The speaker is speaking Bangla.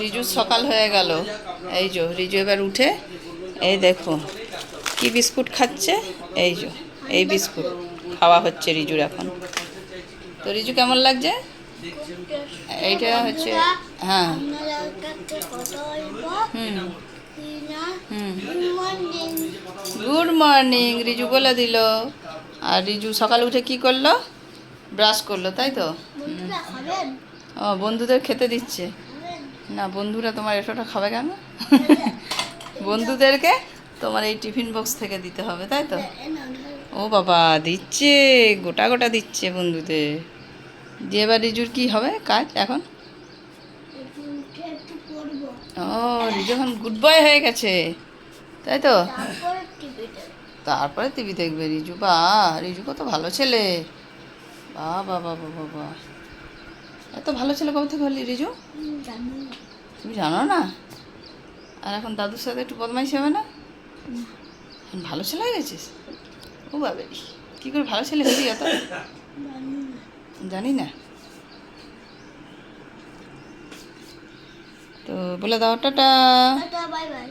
রিজু সকাল হয়ে গেল। এই যো, রিজু এবার উঠে, এই দেখো, কি বিস্কুট খাচ্ছে? এই যো, এই বিস্কুট খাওয়া হচ্ছে রিজুর এখন। তো রিজু কেমন লাগছে? এইটা হচ্ছে হ্যাঁ। হুম। গুড মর্নিং, রিজু বলে দিল। আর রিজু সকালে উঠে কি করল? ব্রাশ করল, তাই তো? ও, বন্ধুদের খেতে দিচ্ছে। না, বন্ধুরা তোমার এটোটা খাবে কেন? বন্ধুদেরকে তোমার এই টিফিন বক্স থেকে দিতে হবে, তাই তো? ও বাবা, দিচ্ছে, গোটা গোটা দিচ্ছে বন্ধুদের। দিয়ে এবার রিজুর কি হবে কাজ এখন? ও, রিজু এখন গুড বয় হয়ে গেছে, তাই তো? তারপরে টিভি দেখবে রিজু, বা, রিজু কত ভালো ছেলে। বা বাবা বাবা বা। এত ভালো ছেলে কবে থেকে হলি রিজু? তুমি জানো না? আর এখন দাদুর সাথে একটু বদমাইশ হবে না? ভালো ছেলে হয়ে গেছিস? ও বাবে কী করে ভালো ছেলে হবি অত জানি না। তো বলে দাও টাটা, বাই বাই।